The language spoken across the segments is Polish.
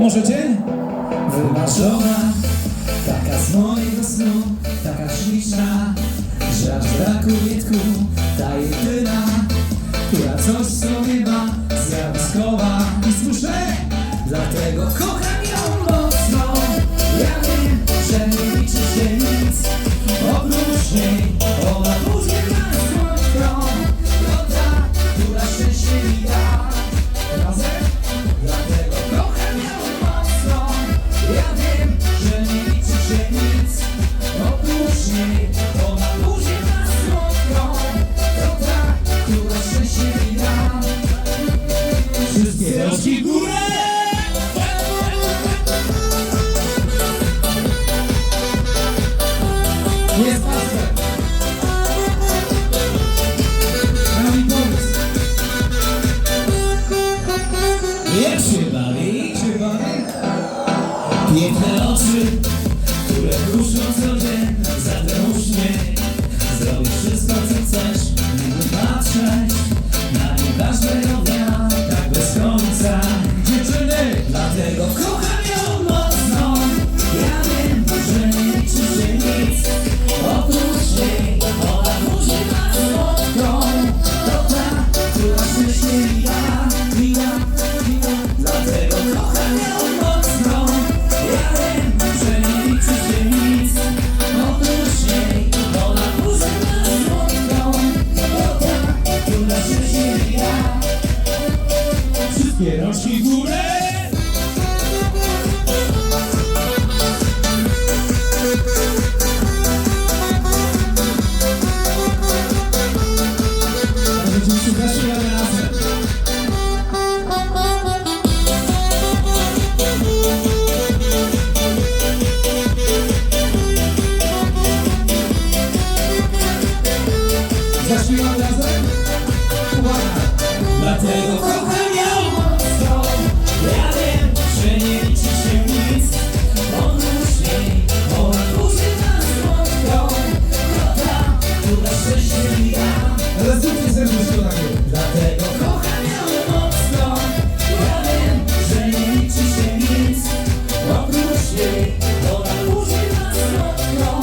Możecie? Wymarzona, taka z mojego snu, taka śliczna, że aż brakuje tchu, ta jedyna, która coś Polski górę! Jest Aster! Bawi Borys! Się bawi! Się bawi! Piękne oczy, które kruszą co dzień Zatem uśmiech, zrobisz wszystko co chcesz Nie patrzeć na nie każdego na życie ja Wszystkie rączki w górę Zaśpiewam razem Dlatego kocham ją mocno Ja wiem, że nie liczy się nic. Odłóż jej, odłóż jej na słodką Kota, która szczęście mi da Rozdupcie serduszko na mnie Dlatego kocham ją mocno. Ja wiem, że nie liczy się nic. Odłóż jej, odłóż na słodką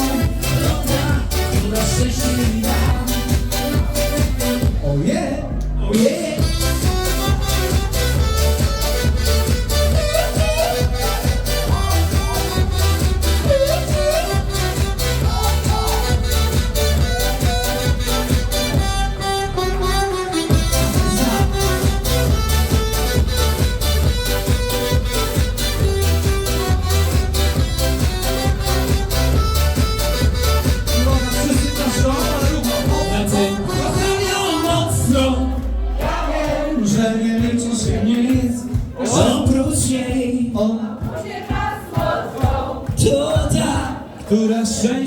Kota, która szczęście saying